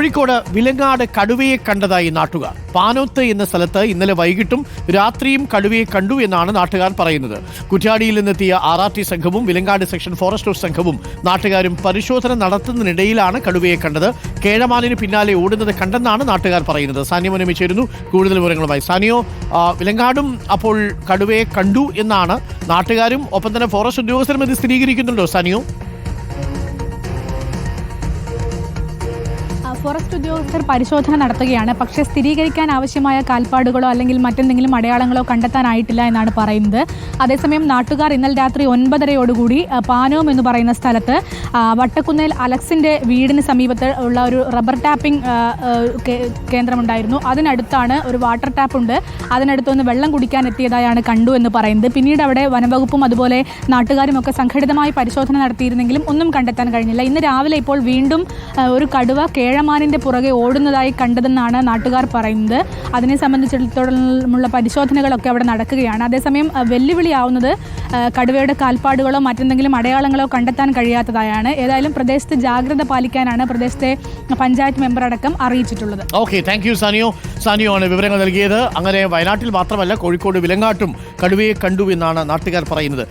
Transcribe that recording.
കോഴിക്കോട് വിലങ്ങാട് കടുവയെ കണ്ടതായി നാട്ടുകാർ. പാനോത്ത് എന്ന സ്ഥലത്ത് ഇന്നലെ വൈകിട്ടും രാത്രിയും കടുവയെ കണ്ടു എന്നാണ് നാട്ടുകാർ പറയുന്നത്. കുറ്റ്യാടിയിൽ നിന്നെത്തിയ ആർ ആർ ടി സംഘവും വിലങ്ങാട് സെക്ഷൻ ഫോറസ്റ്റ് സംഘവും നാട്ടുകാരും പരിശോധന നടത്തുന്നതിനിടയിലാണ് കടുവയെ കണ്ടത്. കേഴമാനിന് പിന്നാലെ ഓടുന്നത് കണ്ടെന്നാണ് നാട്ടുകാർ പറയുന്നത്. സാനിയ ചേരുന്നു. കൂടുതൽ വിവരങ്ങളുമായി സാനിയോ വിലങ്ങാടും അപ്പോൾ കടുവയെ കണ്ടു എന്നാണ് നാട്ടുകാരും ഒപ്പം തന്നെ ഫോറസ്റ്റ് ഉദ്യോഗസ്ഥരും ഇത് സ്ഥിരീകരിക്കുന്നുണ്ടോ സാനിയോ? ഫോറസ്റ്റ് ഉദ്യോഗസ്ഥർ പരിശോധന നടത്തുകയാണ്. പക്ഷെ സ്ഥിരീകരിക്കാൻ ആവശ്യമായ കാൽപ്പാടുകളോ അല്ലെങ്കിൽ മറ്റെന്തെങ്കിലും അടയാളങ്ങളോ കണ്ടെത്താനായിട്ടില്ല എന്നാണ് പറയുന്നത്. അതേസമയം നാട്ടുകാർ ഇന്നലെ രാത്രി ഒൻപതരയോടുകൂടി പാനോം എന്ന് പറയുന്ന സ്ഥലത്ത് വട്ടക്കുന്നേൽ അലക്സിന്റെ വീടിന് സമീപത്ത് ഉള്ള ഒരു റബ്ബർ ടാപ്പിംഗ് കേന്ദ്രമുണ്ടായിരുന്നു. അതിനടുത്താണ് ഒരു വാട്ടർ ടാപ്പ് ഉണ്ട് അതിനടുത്ത് ഒന്ന് വെള്ളം കുടിക്കാൻ എത്തിയതായാണ് കണ്ടു എന്ന് പറയുന്നത്. പിന്നീട് അവിടെ വനംവകുപ്പും അതുപോലെ നാട്ടുകാരും ഒക്കെ സംഘടിതമായി പരിശോധന നടത്തിയിരുന്നെങ്കിലും ഒന്നും കണ്ടെത്താൻ കഴിഞ്ഞില്ല. ഇന്ന് രാവിലെ ഇപ്പോൾ വീണ്ടും ഒരു കടുവ കേഴമാനിന്റെ പുറകെ ഓടുന്നതായി കണ്ടതെന്നാണ് നാട്ടുകാർ പറയുന്നത്. അതിനെ സംബന്ധിച്ചിടത്തോളമുള്ള പരിശോധനകളൊക്കെ അവിടെ നടക്കുകയാണ്. അതേസമയം വെല്ലുവിളിയാവുന്നത് കടുവയുടെ കാൽപ്പാടുകളോ മറ്റെന്തെങ്കിലും അടയാളങ്ങളോ കണ്ടെത്താൻ കഴിയാത്തതായാണ്. ഏതായാലും പ്രദേശത്ത് ജാഗ്രത പാലിക്കാനാണ് പ്രദേശത്തെ പഞ്ചായത്ത് മെമ്പർ അടക്കം അറിയിച്ചിട്ടുള്ളത്. Okay thank you Saniyo Saniyo ആണ് വിവരങ്ങൾ നൽകിയത്. അങ്ങനെ വയനാട്ടിൽ മാത്രമല്ല കോഴിക്കോട് വിലങ്ങാട്ടും കടുവയെ കണ്ടു എന്നാണ് നാട്ടുകാർ പറയുന്നത്.